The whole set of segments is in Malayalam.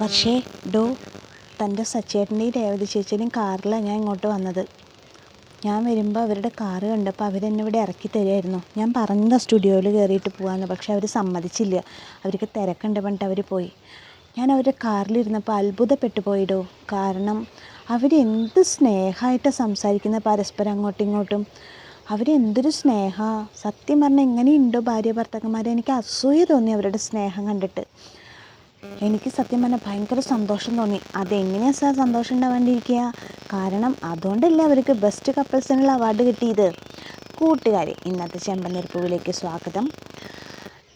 പക്ഷേ ഡോ തന്റെ സച്ചേട്ടന്റെയും രേവതി ചേച്ചിയുടെയും കാറിലാണ് ഞാൻ ഇങ്ങോട്ട് വന്നത്. ഞാൻ വരുമ്പോൾ അവരുടെ കാറ് കണ്ടപ്പോൾ അവരെന്നെ ഇവിടെ ഇറക്കി തരുമായിരുന്നു ഞാൻ പറഞ്ഞ സ്റ്റുഡിയോയിൽ കയറിയിട്ട് പോകാമെന്ന് പക്ഷേ അവർ സമ്മതിച്ചില്ല. അവർക്ക് തിരക്കുണ്ട് പറഞ്ഞിട്ട് അവർ പോയി. ഞാൻ അവരുടെ കാറിലിരുന്നപ്പോൾ അത്ഭുതപ്പെട്ടു പോയിടോ കാരണം അവരെന്ത് സ്നേഹമായിട്ടാണ് സംസാരിക്കുന്നത് പരസ്പരം അങ്ങോട്ടും ഇങ്ങോട്ടും. അവരെന്തൊരു സ്നേഹമാണ് സത്യം പറഞ്ഞാൽ എങ്ങനെയുണ്ടോ ഭാര്യ ഭർത്താക്കന്മാരെ എനിക്ക് അസൂയ തോന്നി അവരുടെ സ്നേഹം കണ്ടിട്ട്. എനിക്ക് സത്യം പറഞ്ഞാൽ ഭയങ്കര സന്തോഷം തോന്നി. അതെങ്ങനെയാണ് സാർ സന്തോഷം ഉണ്ടാവാണ്ടിരിക്കുക? കാരണം അതുകൊണ്ടല്ല അവർക്ക് ബെസ്റ്റ് കപ്പിൾസിനുള്ള അവാർഡ് കിട്ടിയത്. കൂട്ടുകാരെ ഇന്നത്തെ ചെമ്പനീർപ്പൂവിലേക്ക് സ്വാഗതം.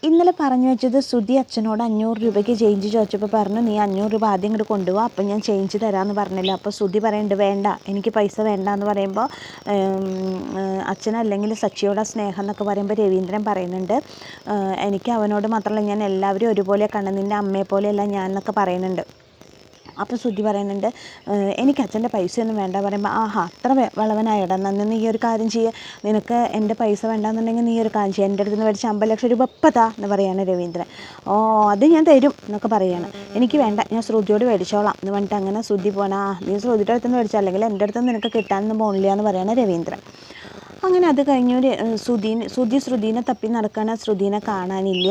ഇന്നലെ പറഞ്ഞു വെച്ചത് സുധി അച്ഛനോട് അഞ്ഞൂറ് രൂപയ്ക്ക് ചേഞ്ച് ചോദിച്ചപ്പോൾ പറഞ്ഞു നീ അഞ്ഞൂറ് രൂപ ആദ്യം ഇങ്ങോട്ട് കൊണ്ടുപോകാം അപ്പം ഞാൻ ചേഞ്ച് തരാമെന്ന് പറഞ്ഞില്ല. അപ്പോൾ സുധി പറയുന്നുണ്ട് വേണ്ട എനിക്ക് പൈസ വേണ്ട എന്ന് പറയുമ്പോൾ അച്ഛനല്ലെങ്കിൽ സച്ചിയോട് സ്നേഹം എന്നൊക്കെ പറയുമ്പോൾ രവീന്ദ്രൻ പറയുന്നുണ്ട്. എനിക്ക് അവനോട് മാത്രമല്ല ഞാൻ എല്ലാവരും ഒരുപോലെ കണ്ട നിന്റെ അമ്മയെ പോലെയല്ല ഞാൻ എന്നൊക്കെ പറയുന്നുണ്ട്. അപ്പോൾ സുജി പറയുന്നുണ്ട് "ഏഹ് എനിക്ക് അച്ഛന്റെ പൈസയൊന്നും വേണ്ട. പറയുമ്പോൾ ആഹാ അത്ര വളവനായ ഇടം നന്ദി നീ ഒരു കാര്യം ചെയ്യുക നിനക്ക് എന്റെ പൈസ വേണ്ടാന്നുണ്ടെങ്കിൽ നീ ഒരു കാര്യം ചെയ്യുക എന്റെ അടുത്ത് നിന്ന് മേടിച്ച അമ്പത് ലക്ഷം രൂപ ഇപ്പം താ എന്ന് പറയാണ് രവീന്ദ്രൻ. ഓ അത് ഞാൻ തരും എന്നൊക്കെ പറയുകയാണ് എനിക്ക് വേണ്ട ഞാൻ ശ്രുതിയോട് മേടിച്ചോളാം. എന്ന് പറഞ്ഞിട്ട് അങ്ങനെ ശ്രുതി പോണാ നീ ശ്രുതിയുടെ അടുത്ത് നിന്ന് മേടിച്ചാൽ അല്ലെങ്കിൽ എന്റെ അടുത്ത് നിനക്ക് കിട്ടാനൊന്നും പോണില്ല എന്ന് പറയാണ് രവീന്ദ്രൻ. അങ്ങനെ അത് കഴിഞ്ഞൊരു സുധീൻ സുധി ശ്രുതി ശ്രുതിനെ തപ്പി ആ ശ്രുതിനെ കാണാനില്ല.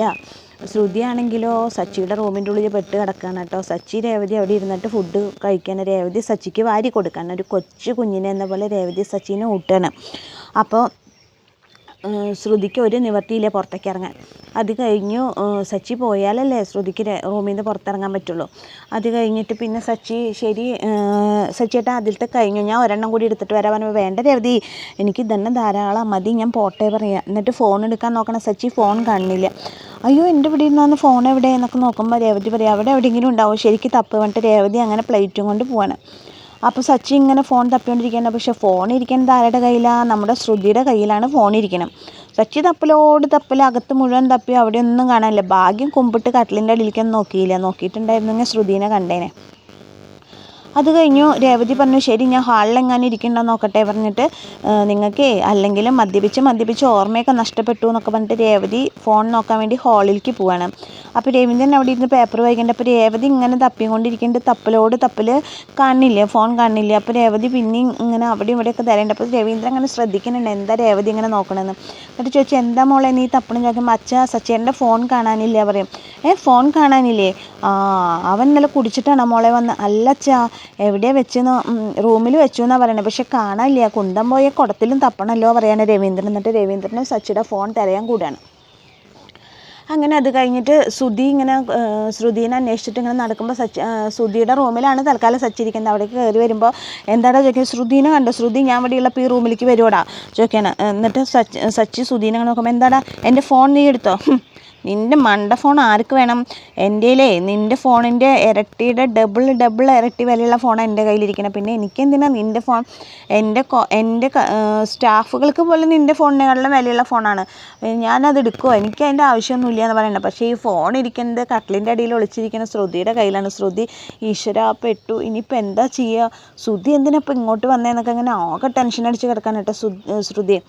ശ്രുതിയാണെങ്കിലോ സച്ചിയുടെ റൂമിന്റെ ഉള്ളിൽ പെട്ട് കിടക്കുകയാണ് കേട്ടോ. സച്ചി രേവതി അവിടെ ഇരുന്നിട്ട് ഫുഡ് കഴിക്കാൻ രേവതി സച്ചിക്ക് വാരി കൊടുക്കുകയാണ് ഒരു കൊച്ചു കുഞ്ഞിനെ എന്ന പോലെ രേവതി സച്ചിനെ ഊട്ടുകയാണ്. അപ്പോൾ ശ്രുതിക്ക് ഒരു നിവർത്തിയില്ല പുറത്തേക്ക് ഇറങ്ങാൻ അത് കഴിഞ്ഞു സച്ചി പോയാലല്ലേ ശ്രുതിക്ക് റൂമിൽ നിന്ന് പുറത്തിറങ്ങാൻ പറ്റുള്ളൂ. അത് കഴിഞ്ഞിട്ട് പിന്നെ സച്ചി ശരി സച്ചിയേട്ടാ അതിലത്തെ കഴിഞ്ഞു. ഞാൻ ഒരെണ്ണം കൂടി എടുത്തിട്ട് വരാൻ പറഞ്ഞു. വേണ്ട രവതി എനിക്ക് ഇതന്നെ ധാരാളം മതി. ഞാൻ പോട്ടെ പറയാം. എന്നിട്ട് ഫോൺ എടുക്കാൻ നോക്കണം. സച്ചി ഫോൺ കാണുന്നില്ല അയ്യോ എന്റെ ഇവിടെ ഇരുന്നാന്ന് ഫോൺ എവിടെ എന്നൊക്കെ നോക്കുമ്പോൾ രേവതി പറയാം അവിടെ എവിടെയെങ്കിലും ഉണ്ടാവും. ശരിക്കും തപ്പ് പറഞ്ഞിട്ട് രേവതി അങ്ങനെ പ്ലേറ്റും കൊണ്ട് പോവാണ്. അപ്പോൾ സച്ചി ഇങ്ങനെ ഫോൺ തപ്പിക്കൊണ്ടിരിക്കുകയാണ്. പക്ഷെ ഫോൺ ഇരിക്കുന്നത് ആരുടെ കയ്യിലാണ് നമ്മുടെ ശ്രുതിയുടെ കയ്യിലാണ് ഫോൺ ഇരിക്കണം സച്ചി തപ്പലോട് തപ്പൽ അകത്ത് മുഴുവൻ തപ്പി അവിടെ ഒന്നും കാണാനില്ല. ഭാഗ്യം കുമ്പിട്ട് കട്ടിലിന്റെ അടിയിലേക്കൊന്നും നോക്കിയില്ല. നോക്കിയിട്ടുണ്ടായിരുന്നെങ്കിൽ ശ്രുതിനെ കണ്ടേനെ. അത് കഴിഞ്ഞു രേവതി പറഞ്ഞു ശരി ഞാൻ ഹാളിലെങ്ങാനും ഇരിക്കണ്ടോ നോക്കട്ടെ പറഞ്ഞിട്ട് നിങ്ങൾക്ക് അല്ലെങ്കിലും മദ്യപിച്ച് മദ്യപിച്ച് ഓർമ്മയൊക്കെ നഷ്ടപ്പെട്ടു എന്നൊക്കെ പറഞ്ഞിട്ട് രേവതി ഫോൺ നോക്കാൻ വേണ്ടി ഹാളിലേക്ക് പോവാണ്. അപ്പോൾ രവീന്ദ്രൻ അവിടെ ഇരുന്ന് പേപ്പർ വായിക്കുന്നുണ്ട് അപ്പോൾ രേവതി ഇങ്ങനെ തപ്പിക്കൊണ്ടിരിക്കുന്നുണ്ട് തപ്പലോട് തപ്പൽ കാണില്ല? ഫോൺ കാണില്ല? അപ്പോൾ രേവതി പിന്നെയും ഇങ്ങനെ അവിടെ ഇവിടെയൊക്കെ തരേണ്ട. അപ്പോൾ രവീന്ദ്രൻ അങ്ങനെ ശ്രദ്ധിക്കുന്നുണ്ട്. എന്താ രേവതി ഇങ്ങനെ നോക്കണമെന്ന് എന്നിട്ട് ചോദിച്ചു എന്താ മോളെ നീ തപ്പണം ചോദിക്കുമ്പോൾ അച്ഛ സച്ചേന്റെ ഫോൺ കാണാനില്ല പറയും. ഏ ഫോൺ കാണാനില്ലേ? ആ അവൻ ഇന്നലെ കുടിച്ചിട്ടാണോ മോളെ വന്ന്? അല്ല അച്ഛാ എവിടെ വെച്ചെന്ന് റൂമിൽ വെച്ചു എന്നാണ് പറയണത് പക്ഷെ കാണാനില്ല. കുന്തം പോയ കുടത്തിലും തപ്പണമല്ലോ പറയാണ് രവീന്ദ്രൻ. എന്നിട്ട് രവീന്ദ്രനും സച്ചിയുടെ ഫോൺ തിരയാൻ കൂടാണ്. അങ്ങനെ അത് കഴിഞ്ഞിട്ട് ശ്രുതി ഇങ്ങനെ ശ്രുതിനെ അന്വേഷിച്ചിട്ട് ഇങ്ങനെ നടക്കുമ്പോൾ സച്ചി ശ്രുതിയുടെ റൂമിലാണ് തൽക്കാലം സച്ചിരിക്കുന്നത്. അവിടേക്ക് കയറി വരുമ്പോൾ എന്താടാ ചോദിക്കുന്നത് ശ്രുതിനെ കണ്ടോ? ശ്രുതി ഞാൻ ഇവിടെയുള്ള ഇപ്പോൾ ഈ റൂമിലേക്ക് വരുവാടാ ചോദിക്കാണ് എന്നിട്ട് സച്ചി സച്ചി ശ്രുതിനെ നോക്കുമ്പോൾ എന്താടാ? എന്റെ ഫോൺ നീ എടുത്തോ? നിന്റെ മണ്ട ഫോൺ ആർക്ക് വേണം? എന്റെയിലേ നിന്റെ ഫോണിന്റെ ഇരട്ടിയുടെ ഡബിൾ ഡബിൾ ഇരട്ടി വിലയുള്ള ഫോണാണ് എന്റെ കയ്യിലിരിക്കുന്നത് പിന്നെ എനിക്കെന്തിനാ നിന്റെ ഫോൺ? എന്റെ എന്റെ സ്റ്റാഫുകൾക്ക് പോലും നിന്റെ ഫോണിനെക്കാളും വിലയുള്ള ഫോണാണ്. ഞാനത് എടുക്കുമോ എനിക്ക് അതിന്റെ ആവശ്യമൊന്നുമില്ല. എന്ന് പറയുന്നത് പക്ഷേ ഈ ഫോൺ ഇരിക്കുന്നത് കട്ടിലിന്റെ അടിയിൽ ഒളിച്ചിരിക്കുന്ന ശ്രുതിയുടെ കയ്യിലാണ്. ശ്രുതി ഈശ്വര പെട്ടു ഇനിയിപ്പോൾ എന്താ ചെയ്യുക ശ്രുതി എന്തിനാ ഇപ്പോൾ ഇങ്ങോട്ട് വന്നതെന്നൊക്കെ അങ്ങനെ ആകെ ടെൻഷൻ അടിച്ച് കിടക്കാൻ കേട്ടോ ശ്രുതി.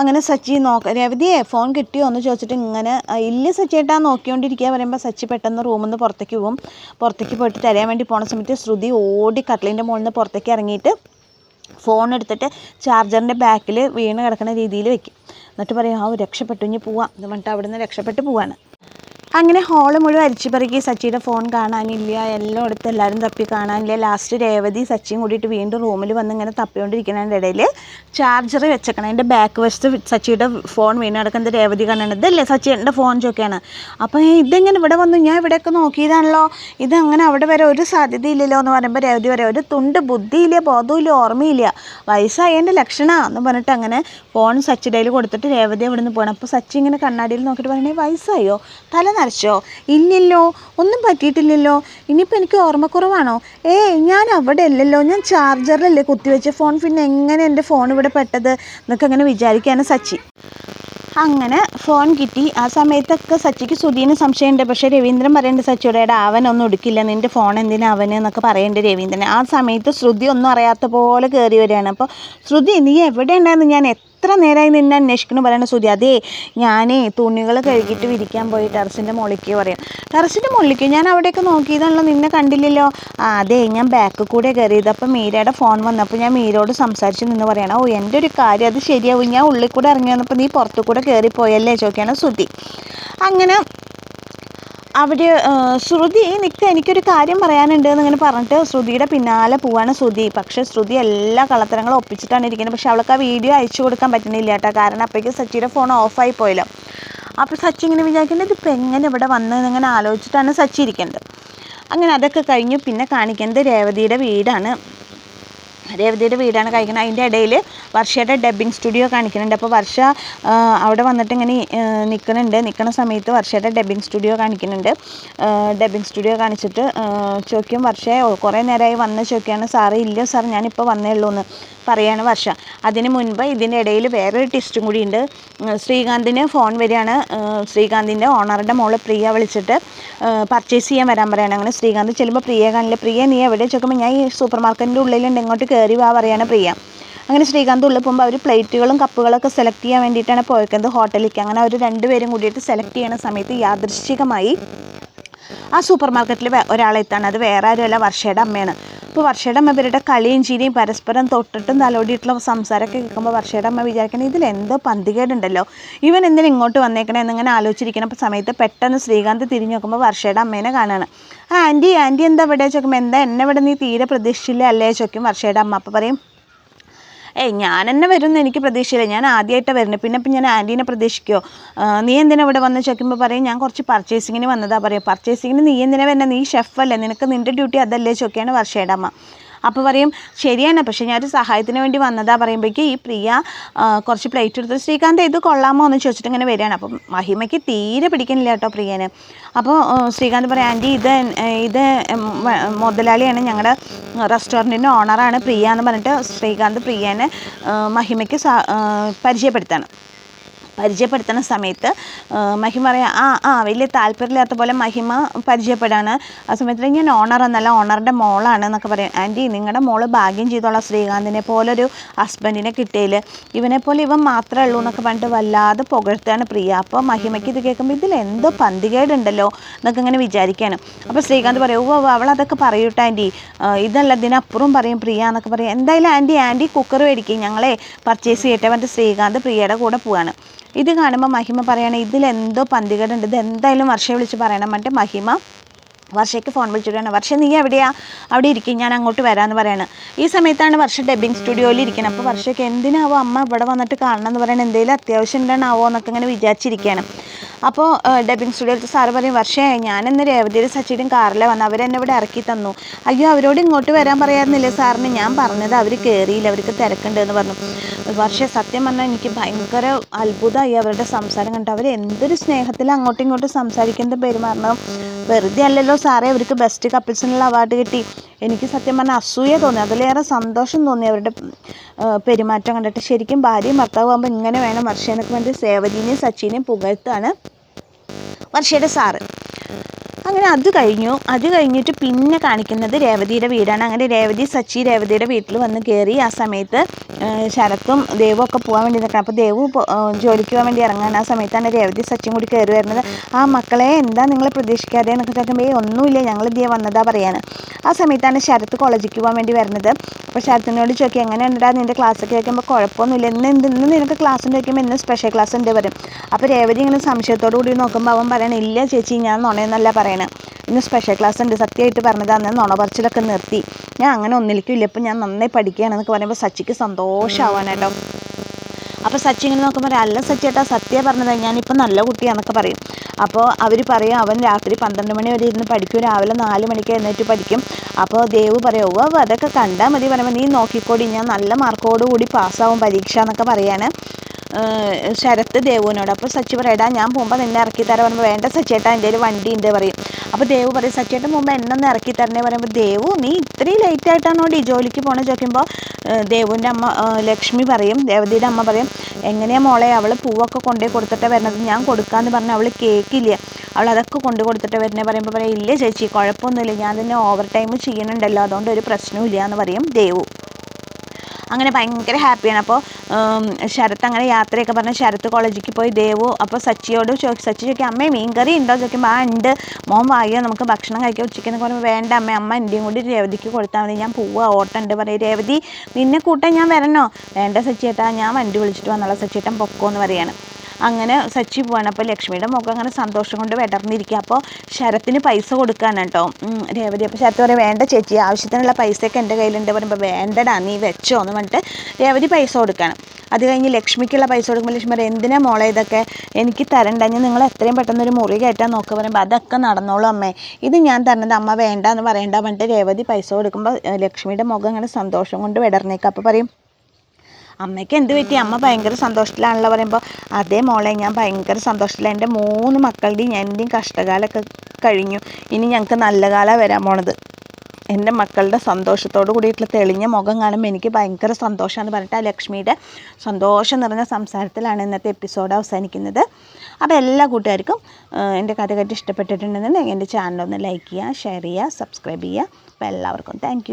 അങ്ങനെ സച്ചി നോക്ക രവതിയെ ഫോൺ കിട്ടിയോ എന്ന് ചോദിച്ചിട്ട് ഇങ്ങനെ ഇല്ല ഇല്ല സച്ചിയേട്ടാ നോക്കിക്കൊണ്ടിരിക്കുക പറയുമ്പോൾ സച്ചി പെട്ടെന്ന് റൂമിൽ നിന്ന് പുറത്തേക്ക് പോകും പുറത്തേക്ക് പോയിട്ട് തരാൻ വേണ്ടി പോണ സമയത്ത് ശ്രുതി ഓടി കട്ടിലിന്റെ മുകളിൽ നിന്ന് പുറത്തേക്ക് ഇറങ്ങിയിട്ട് ഫോൺ എടുത്തിട്ട് ചാർജറിന്റെ ബാക്കിൽ വീണ് കിടക്കുന്ന രീതിയിൽ വെക്കും. എന്നിട്ട് പറയും ആ രക്ഷപ്പെട്ടു ഇനി പോവാം. എന്ന് പറഞ്ഞിട്ട് അവിടെ നിന്ന് രക്ഷപ്പെട്ട് പോവാണ്. അങ്ങനെ ഹോൾ മുഴുവൻ അരിച്ചു പെറുക്കി സച്ചിയുടെ ഫോൺ കാണാനില്ല. എല്ലാം എടുത്ത് എല്ലാവരും തപ്പി കാണാനില്ല. ലാസ്റ്റ് രേവതി സച്ചിയും കൂടിയിട്ട് വീണ്ടും റൂമിൽ വന്ന് ഇങ്ങനെ തപ്പിക്കൊണ്ടിരിക്കുന്നതിന്റെ ഇടയിൽ ചാർജർ വെച്ചേക്കണം. അതിന്റെ ബാക്ക് വശത്ത് സച്ചിയുടെ ഫോൺ വീണ് കിടക്കുന്നത് രേവതി കാണുന്നത് ഇതല്ലേ സച്ചിയുടെ ഫോൺ ചോക്കിയാണ് അപ്പോൾ "ഏയ്, ഇതെങ്ങനെ ഇവിടെ വന്നു? ഞാൻ ഇവിടെയൊക്കെ നോക്കിയതാണല്ലോ. ഇതങ്ങനെ അവിടെ വരെ ഒരു സാധ്യതയില്ലല്ലോ എന്ന് പറയുമ്പോൾ രേവതി വരെ ഒരു തുണ്ട് ബുദ്ധിയില്ല ബോധമില്ല ഓർമ്മയില്ല. വയസ്സായതിന്റെ ലക്ഷണമാണ് എന്ന് പറഞ്ഞിട്ട് അങ്ങനെ ഫോൺ സച്ചിയുടെ കൊടുത്തിട്ട് രേവതി അവിടെ നിന്ന് പോകണം അപ്പോൾ സച്ചി ഇങ്ങനെ കണ്ണാടിയിൽ നോക്കിയിട്ട് പറയണേ വയസ്സായോ? തല നരച്ചോ ഇല്ലല്ലോ. ഒന്നും പറ്റിയിട്ടില്ലല്ലോ. ഇനിയിപ്പോൾ എനിക്ക് ഓർമ്മക്കുറവാണോ? ഏ ഞാൻ അവിടെ അല്ലല്ലോ. ഞാൻ ചാർജറിലല്ലേ കുത്തിവെച്ച. ഫോൺ പിന്നെ എങ്ങനെ എന്റെ ഫോൺ ഇവിടെ പെട്ടത്? എന്നൊക്കെ അങ്ങനെ വിചാരിക്കുകയാണ് സച്ചി. അങ്ങനെ ഫോൺ കിട്ടി. ആ സമയത്തൊക്കെ സച്ചിക്ക് സുധീന സംശയമുണ്ട്. പക്ഷേ രവീന്ദ്രൻ പറയേണ്ട സച്ചിയോട് എടാ അവനൊന്നും എടുക്കില്ല. നിന്റെ ഫോൺ എന്തിനാ അവന്? എന്നൊക്കെ പറയേണ്ടത് രവീന്ദ്രൻ. ആ സമയത്ത് ശ്രുതി ഒന്നും അറിയാത്ത പോലെ കയറി വരികയാണ്. അപ്പോൾ ശ്രുതി നീ എവിടെ ഉണ്ടായിരുന്നു ഞാൻ എത്ര നേരമായി നിന്നെ അന്വേഷിക്കണം പറയണ സുതി അതേ ഞാനേ തുണികൾ കഴുകിയിട്ട് വിരിക്കാൻ പോയി. ടെറസിന്റെ മുകളിലേക്ക് പറയാം. ടെറസിന്റെ മുകളിലേക്ക്? ഞാൻ അവിടെയൊക്കെ നോക്കിയതാണല്ലോ നിന്നെ കണ്ടില്ലല്ലോ. ആ അതെ ഞാൻ ബാക്ക് കൂടെ കയറിയത്. അപ്പോൾ മീരയുടെ ഫോൺ വന്നപ്പോൾ ഞാൻ മീരയോട് സംസാരിച്ച് നിന്ന് പറയണം ഓ എന്റെ ഒരു കാര്യം അത് ശരിയാവും. ഞാൻ ഉള്ളിൽ കൂടെ ഇറങ്ങി വന്നപ്പോൾ നീ പുറത്തു കൂടെ കയറിപ്പോയല്ലേ? ചോദിക്കുകയാണ് സുതി അങ്ങനെ അവിടെ ശ്രുതി നിൽക്കുക എനിക്കൊരു കാര്യം പറയാനുണ്ട് എന്നിങ്ങനെ പറഞ്ഞിട്ട് ശ്രുതിയുടെ പിന്നാലെ പോവാണ് ശ്രുതി. പക്ഷേ ശ്രുതി എല്ലാ കള്ളത്തരങ്ങളും ഒപ്പിച്ചിട്ടാണ് ഇരിക്കുന്നത്. പക്ഷേ അവൾക്ക് ആ വീഡിയോ അയച്ചു കൊടുക്കാൻ പറ്റുന്നില്ല കേട്ടോ. കാരണം അപ്പോഴേക്കും സച്ചിയുടെ ഫോൺ ഓഫായി പോയല്ലോ. അപ്പോൾ സച്ചി ഇങ്ങനെ വിചാരിക്കുന്നത് ഇതിപ്പോൾ എങ്ങനെ ഇവിടെ വന്നതെന്നിങ്ങനെ ആലോചിച്ചിട്ടാണ് സച്ചി ഇരിക്കുന്നത്. അങ്ങനെ അതൊക്കെ കഴിഞ്ഞു. പിന്നെ കാണിക്കുന്നത് രേവതിയുടെ വീടാണ്. രേവതിയുടെ വീടാണ് കഴിക്കുന്നത് അതിന്റെ ഇടയിൽ വർഷയുടെ ഡബ്ബിങ് സ്റ്റുഡിയോ കാണിക്കുന്നുണ്ട്. അപ്പോൾ വർഷ അവിടെ വന്നിട്ട് ഇങ്ങനെ നിൽക്കുന്നുണ്ട്. നിൽക്കുന്ന സമയത്ത് വർഷയുടെ ഡബ്ബിങ് സ്റ്റുഡിയോ കാണിക്കുന്നുണ്ട്. ഡബ്ബിങ് സ്റ്റുഡിയോ കാണിച്ചിട്ട് ചോദിക്കും വർഷയെ കുറേ നേരമായി വന്ന് ചോദിക്കുകയാണ് സാറ് ഇല്ല സാർ ഞാനിപ്പോൾ വന്നേ ഉള്ളൂ എന്ന് പറയാണ് വർഷ. അതിന് മുൻപ് ഇതിന്റെ ഇടയിൽ വേറൊരു ടെസ്റ്റും കൂടി ഉണ്ട്. ശ്രീകാന്തിന് ഫോൺ വരികയാണ്. ശ്രീകാന്തിന്റെ ഓണറുടെ മോൾ പ്രിയ വിളിച്ചിട്ട് പർച്ചേസ് ചെയ്യാൻ വരാൻ പറയാണ്. അങ്ങനെ ശ്രീകാന്ത് ചെല്ലുമ്പോൾ പ്രിയ കാണില്ല. പ്രിയ നീ എവിടെ? ചോദിക്കുമ്പോൾ ഞാൻ ഈ സൂപ്പർ മാർക്കറ്റിന്റെ ഉള്ളിലുണ്ട്. ഇങ്ങോട്ട് കയറി വാ പറയാണ് പ്രിയ. അങ്ങനെ ശ്രീകാന്ത് ഉള്ളിൽ പോകുമ്പോൾ അവർ പ്ലേറ്റുകളും കപ്പുകളൊക്കെ സെലക്ട് ചെയ്യാൻ വേണ്ടിയിട്ടാണ് പോയേക്കുന്നത് ഹോട്ടലിലേക്ക്. അങ്ങനെ അവർ രണ്ടുപേരും കൂടിയിട്ട് സെലക്ട് ചെയ്യുന്ന സമയത്ത് യാദൃശ്ചികമായി ആ സൂപ്പർ മാർക്കറ്റിൽ ഒരാളെത്താണ്. അത് വേറെ ആരുമല്ല വർഷയുടെ അമ്മയാണ്. അപ്പോൾ വർഷയുടെ അമ്മ ഇവരുടെ കളിയും ചിരിയും പരസ്പരം തൊട്ടിട്ടും തലോടിയിട്ടുള്ള സംസാരമൊക്കെ കേൾക്കുമ്പോൾ വർഷയുടെ അമ്മ വിചാരിക്കണം ഇതിലെന്തോ പന്തികേടുണ്ടല്ലോ. ഇവൻ എന്തിനും ഇങ്ങോട്ട് വന്നേക്കണേ എന്നിങ്ങനെ ആലോചിച്ചിരിക്കണം അപ്പോൾ സമയത്ത് പെട്ടെന്ന് ശ്രീകാന്ത് തിരിഞ്ഞു നോക്കുമ്പോൾ വർഷയുടെ അമ്മേനെ കാണുകയാണ് ആ ആന്റി ആന്റി എന്താ ഇവിടെ? ചോദിക്കുമ്പോൾ എന്താ എന്നെ ഇവിടെ നീ തീരെ പ്രതീക്ഷിച്ചില്ല? അല്ലേ ചോദിക്കും വർഷയുടെ അമ്മ. അപ്പോൾ പറയും ഏയ് ഞാൻ തന്നെ വരുമെന്ന് എനിക്ക് പ്രതീക്ഷയില്ല. ഞാൻ ആദ്യമായിട്ടാണ് വരുന്നത് പിന്നെ ഇപ്പം ഞാൻ ആന്റീനെ പ്രതീക്ഷിക്കുമോ നീ എന്തിനാ ഇവിടെ വന്ന് ചോദിക്കുമ്പോൾ പറയും ഞാൻ കുറച്ച് പർച്ചേസിങ്ങിന് വന്നതാണ് പറയും പർച്ചേസിങ്ങിന് നീ എന്തിനാ വരുന്നത് നീ ഷെഫല്ലേ നിനക്ക് നിന്റെ ഡ്യൂട്ടി അതല്ലേ. ചോദിക്കുകയാണ് വർഷയുടെ അമ്മ. അപ്പോൾ പറയും ശരിയാണ് പക്ഷേ ഞാനൊരു സഹായത്തിന് വേണ്ടി വന്നതാ. പറയുമ്പോഴേക്ക് ഈ പ്രിയ കുറച്ച് പ്ലേറ്റ് എടുത്ത് ശ്രീകാന്ത് ഇത് കൊള്ളാമോ? എന്ന് ചോദിച്ചിട്ട് ഇങ്ങനെ വരികയാണ്. അപ്പം മഹിമയ്ക്ക് തീരെ പിടിക്കുന്നില്ല കേട്ടോ പ്രിയന്. അപ്പോൾ ശ്രീകാന്ത് പറയാം ആന്റി ഇത് ഇത് മുതലാളിയാണ് ഞങ്ങളുടെ റെസ്റ്റോറന്റിന്റെ ഓണറാണ് പ്രിയ എന്ന് പറഞ്ഞിട്ട് ശ്രീകാന്ത് പ്രിയനെ മഹിമയ്ക്ക് പരിചയപ്പെടുത്താണ്. പരിചയപ്പെടുത്തുന്ന സമയത്ത് മഹിമ പറയാം ആ ആ വലിയ താല്പര്യമില്ലാത്ത പോലെ മഹിമ പരിചയപ്പെടാണ് ആ സമയത്ത് ഞാൻ ഓണർ എന്നല്ല ഓണറുടെ മോളാണ് എന്നൊക്കെ പറയും. ആന്റി നിങ്ങളുടെ മോൾ ഭാഗ്യം ചെയ്തോളാം ശ്രീകാന്തിനെ പോലൊരു ഹസ്ബൻഡിനെ കിട്ടിയതിൽ ഇവനെ പോലെ ഇവൻ മാത്രമേ ഉള്ളൂ എന്നൊക്കെ പറഞ്ഞിട്ട് വല്ലാതെ പുകഴ്ത്താണ് പ്രിയ. അപ്പോൾ മഹിമയ്ക്ക് ഇത് കേൾക്കുമ്പോൾ ഇതിൽ എന്തോ പന്തികേടുണ്ടല്ലോ എന്നൊക്കെ ഇങ്ങനെ വിചാരിക്കുകയാണ് അപ്പോൾ ശ്രീകാന്ത് പറയും ഓ അതൊക്കെ പറയൂട്ടോ ആന്റി. ഇതല്ല ഇതിനപ്പുറം പറയും പ്രിയ എന്നൊക്കെ പറയും. എന്തായാലും ആന്റി ആന്റി കുക്കർ മേടിക്കും. ഞങ്ങളെ പർച്ചേസ് ചെയ്യട്ടെ മറ്റേ ശ്രീകാന്ത് പ്രിയയുടെ കൂടെ പോവാണ്. ഇത് കാണുമ്പോൾ മഹിമ പറയണ ഇതിലെന്തോ പന്തികേടുണ്ട്. ഇത് എന്തായാലും വർഷയെ വിളിച്ച് പറയണം മറ്റേ മഹിമ വർഷയ്ക്ക് ഫോൺ വിളിച്ചിട്ടാണ് വർഷ നീ എവിടെയാ? അവിടെ ഇരിക്കും ഞാൻ അങ്ങോട്ട് വരാമെന്ന് പറയണം. ഈ സമയത്താണ് വർഷ ഡബ്ബിങ് സ്റ്റുഡിയോയിൽ ഇരിക്കുന്നത് അപ്പോൾ വർഷയ്ക്ക് എന്തിനാവോ അമ്മ ഇവിടെ വന്നിട്ട് കാണണം എന്ന് പറയണത് എന്തെങ്കിലും അത്യാവശ്യം ഉണ്ടാണാവോ എന്നൊക്കെ ഇങ്ങനെ വിചാരിച്ചിരിക്കുകയാണ് അപ്പോൾ ഡബിങ് സ്റ്റുഡിയോ സാറ് പറയും വർഷേ ഞാനിന്ന് രേവതിയുടെ സച്ചിയുടെയും കാറിലെ വന്ന് അവരെന്നെ ഇവിടെ ഇറക്കി തന്നു. അയ്യോ അവരോട് ഇങ്ങോട്ട് വരാൻ പറയാറുന്നില്ലേ സാറിന്? ഞാൻ പറഞ്ഞത് അവർ കയറിയില്ല അവർക്ക് തിരക്കുണ്ടെന്ന് പറഞ്ഞു. വർഷേ സത്യം പറഞ്ഞാൽ എനിക്ക് ഭയങ്കര അത്ഭുതമായി അവരുടെ സംസാരം കണ്ടിട്ട്. അവർ എന്തൊരു സ്നേഹത്തിൽ അങ്ങോട്ടും ഇങ്ങോട്ടും സംസാരിക്കുന്നത് പെരുമാറണം വെറുതെ അല്ലല്ലോ സാറേ അവർക്ക് ബെസ്റ്റ് കപ്പിൾസിനുള്ള അവാർഡ് കിട്ടി. എനിക്ക് സത്യം പറഞ്ഞാൽ അസൂയ തോന്നി. അതിലേറെ സന്തോഷം തോന്നി അവരുടെ പെരുമാറ്റം കണ്ടിട്ട്. ശരിക്കും ഭാര്യയും ഭർത്താവും ആകുമ്പോൾ ഇങ്ങനെ വേണം വർഷേനൊക്കെ വേണ്ടി സേവതിനെയും സച്ചിനെയും പുകഴ്ത്താണ് വർഷയുടെ സാറ്. അങ്ങനെ അത് കഴിഞ്ഞു. അത് കഴിഞ്ഞിട്ട് പിന്നെ കാണിക്കുന്നത് രേവതിയുടെ വീടാണ്. അങ്ങനെ രേവതി സച്ചി രേവതിയുടെ വീട്ടിൽ വന്ന് കയറി ആ സമയത്ത് ശരത്തും ദേവും ഒക്കെ പോകാൻ വേണ്ടി നിൽക്കണം. അപ്പോൾ ദേവു ജോലിക്ക് പോകാൻ വേണ്ടി ഇറങ്ങാൻ ആ സമയത്താണ് രേവതി സച്ചിയും കൂടി കയറി വരുന്നത്. ആ മക്കളെ എന്താ നിങ്ങൾ പ്രതീക്ഷിക്കാതെ എന്നൊക്കെ ചോദിക്കുമ്പോൾ ഏ ഒന്നുമില്ല. ഞങ്ങൾ ഇതേ വന്നതാ പറയാൻ ആ സമയത്താണ് ശരത്ത് കോളേജിലേക്ക് പോകാൻ വേണ്ടി വരുന്നത്. അപ്പോൾ ശരത്തിനോട് ചോദിക്കുക എങ്ങനെയുണ്ടാ നിന്റെ ക്ലാസ്സൊക്കെ വയ്ക്കുമ്പോൾ കുഴപ്പമൊന്നുമില്ല. ഇന്ന് എന്ത് ഇന്ന് നിനക്ക് ക്ലാസ് ഉണ്ട്? വയ്ക്കുമ്പോൾ ഇന്ന് സ്പെഷ്യൽ ക്ലാസ് ഉണ്ട് വരും അപ്പോൾ രേവതി ഇങ്ങനെ സംശയത്തോടു കൂടി നോക്കുമ്പോൾ അവൻ പറയണം ഇല്ല ചേച്ചി ഞാൻ നുണയെന്നല്ല പറയണത് ഇന്ന് സ്പെഷ്യൽ ക്ലാസ് ഉണ്ട്. സത്യമായിട്ട് പറഞ്ഞതാണ്. നുണ പറച്ചിലൊക്കെ നിർത്തി. ഞാൻ അങ്ങനെ ഒന്നിലേക്കില്ല. ഇപ്പം ഞാൻ നന്നായി പഠിക്കുകയാണെന്നൊക്കെ പറയുമ്പോൾ സച്ചിക്ക് സന്തോഷമാവാനായിട്ടോ അപ്പോൾ സച്ചി ഇങ്ങനെ നോക്കുമ്പോൾ അല്ല സച്ചിയേട്ടാ സത്യ പറഞ്ഞത്. ഞാനിപ്പോൾ നല്ല കുട്ടിയാണെന്നൊക്കെ പറയും. അപ്പോൾ അവർ പറയും അവൻ രാത്രി പന്ത്രണ്ട് മണി വരെ ഇരുന്ന് പഠിക്കും. രാവിലെ നാല് മണിക്ക് എഴുന്നേറ്റ് പഠിക്കും. അപ്പോൾ ദേവ് പറയും ഓ അതൊക്കെ കണ്ടാൽ മതി. പറയുമ്പോൾ നീ നോക്കിക്കോടി. ഞാൻ നല്ല മാർക്കോടുകൂടി പാസ്സാവും പരീക്ഷ എന്നൊക്കെ പറയാണ്. ശരത്ത് ദേവുവിനോട്. അപ്പോൾ സച്ചി പറയടാ ഞാൻ പോകുമ്പോൾ നിന്നെ ഇറക്കി തരാൻ പറയുമ്പോൾ വേണ്ട സച്ചേട്ടാ എന്റെ ഒരു വണ്ടി ഉണ്ട് പറയും. അപ്പോൾ ദേവ് പറയും സച്ചേട്ടൻ മുമ്പ് എന്നെ ഒന്ന് ഇറക്കി തരണേ പറയുമ്പോൾ ദേവു നീ ഇത്രയും ലേറ്റ് ആയിട്ടാണോ ഡി ജോലിക്ക് പോകണമെന്ന് ചോദിക്കുമ്പോൾ ദേവുവിന്റെ അമ്മ ലക്ഷ്മി പറയും ദേവതിയുടെ അമ്മ പറയും എങ്ങനെയാ മോളെ അവൾ പൂവൊക്കെ കൊണ്ടുപോയി കൊടുത്തിട്ട് വരണത് ഞാൻ കൊടുക്കാമെന്ന് പറഞ്ഞാൽ അവൾ കേൾക്കില്ല അവൾ അതൊക്കെ കൊണ്ടു കൊടുത്തിട്ട് വരുന്നത് പറയുമ്പോൾ പറയും ഇല്ല ചേച്ചി കുഴപ്പമൊന്നുമില്ല ഞാൻ തന്നെ ഓവർ ടൈം ചെയ്യണുണ്ടല്ലോ അതുകൊണ്ട് ഒരു പ്രശ്നവും ഇല്ല എന്ന് പറയും ദേവു. അങ്ങനെ ഭയങ്കര ഹാപ്പിയാണ്. അപ്പോൾ ശരത്ത് അങ്ങനെ യാത്രയൊക്കെ പറഞ്ഞ് ശരത്ത് കോളേജിലേക്ക് പോയി ദേവു അപ്പോൾ സച്ചിയോട് ചോദിച്ചു സച്ചി ചോദിക്കും അമ്മേ മീൻകറി ഉണ്ടോ? ചോദിക്കുമ്പോൾ ആ ഉണ്ട്. മോൻ വായോ നമുക്ക് ഭക്ഷണം കഴിക്കാൻ ഉച്ചയ്ക്ക് എന്ന് പറയുമ്പോൾ വേണ്ട അമ്മ അമ്മ എന്റെയും കൂടി രേവതിക്ക് കൊടുത്താൽ മതി. ഞാൻ പോവുക ഓട്ടമുണ്ട് പറയും രേവതി നിന്നെ കൂട്ടാൻ ഞാൻ വരണോ? വേണ്ട സച്ചിയേട്ടാ ഞാൻ വണ്ടി വിളിച്ചിട്ട് വന്നുള്ള സച്ചിയേട്ടൻ പൊക്കോ എന്ന് പറയാണ്. അങ്ങനെ സച്ചി പോവാണ്. അപ്പോൾ ലക്ഷ്മിയുടെ മുഖം അങ്ങനെ സന്തോഷം കൊണ്ട് വിടർന്നിരിക്കുക. അപ്പോൾ ശരത്തിന് പൈസ കൊടുക്കാനാണ് കേട്ടോ രേവതി അപ്പോൾ ശരത്ത് പറയും വേണ്ട ചേച്ചി ആവശ്യത്തിനുള്ള പൈസയൊക്കെ എന്റെ കയ്യിലുണ്ട്. പറയുമ്പോൾ വേണ്ടടാ നീ വെച്ചോ എന്ന് പറഞ്ഞിട്ട് രേവതി പൈസ കൊടുക്കുകയാണ് അത് കഴിഞ്ഞ് ലക്ഷ്മിക്കുള്ള പൈസ കൊടുക്കുമ്പോൾ ലക്ഷ്മി പറയും എന്തിനാ മോളെ ഇതൊക്കെ? എനിക്ക് തരണ്ട. ഞാൻ നിങ്ങൾ എത്രയും പെട്ടെന്ന് ഒരു മുറി കയറ്റാൻ നോക്കുക പറയുമ്പോൾ അതൊക്കെ നടന്നോളൂ അമ്മേ. ഇത് ഞാൻ തരണത് അമ്മ വേണ്ട എന്ന് പറയണ്ട പറഞ്ഞിട്ട് രേവതി പൈസ കൊടുക്കുമ്പോൾ ലക്ഷ്മിയുടെ മുഖം അങ്ങനെ സന്തോഷം കൊണ്ട് വിടർന്നേക്കുക അപ്പോൾ പറയും അമ്മയ്ക്ക് എന്ത് പറ്റി? അമ്മ ഭയങ്കര സന്തോഷത്തിലാണല്ലോ പറയുമ്പോൾ അതേ മോളെ ഞാൻ ഭയങ്കര സന്തോഷത്തിലാണ് എന്റെ മൂന്ന് മക്കളുടെയും എന്റെയും കഷ്ടകാലമൊക്കെ കഴിഞ്ഞു. ഇനി ഞങ്ങൾക്ക് നല്ല കാലമാണ് വരാൻ പോണത്. എന്റെ മക്കളുടെ സന്തോഷത്തോട് കൂടിയിട്ടുള്ള തെളിഞ്ഞ മുഖം കാണുമ്പോൾ എനിക്ക് ഭയങ്കര സന്തോഷമാണെന്ന് പറഞ്ഞിട്ട് ആ ലക്ഷ്മിയുടെ സന്തോഷം നിറഞ്ഞ സംസാരത്തിലാണ് ഇന്നത്തെ എപ്പിസോഡ് അവസാനിക്കുന്നത്. അപ്പോൾ എല്ലാ കൂട്ടുകാർക്കും എന്റെ കഥ കേട്ട് ഇഷ്ടപ്പെട്ടിട്ടുണ്ടെന്നുണ്ടെങ്കിൽ എന്റെ ചാനൽ ഒന്ന് ലൈക്ക് ചെയ്യുക ഷെയർ ചെയ്യുക സബ്സ്ക്രൈബ് ചെയ്യുക. അപ്പോൾ എല്ലാവർക്കും താങ്ക്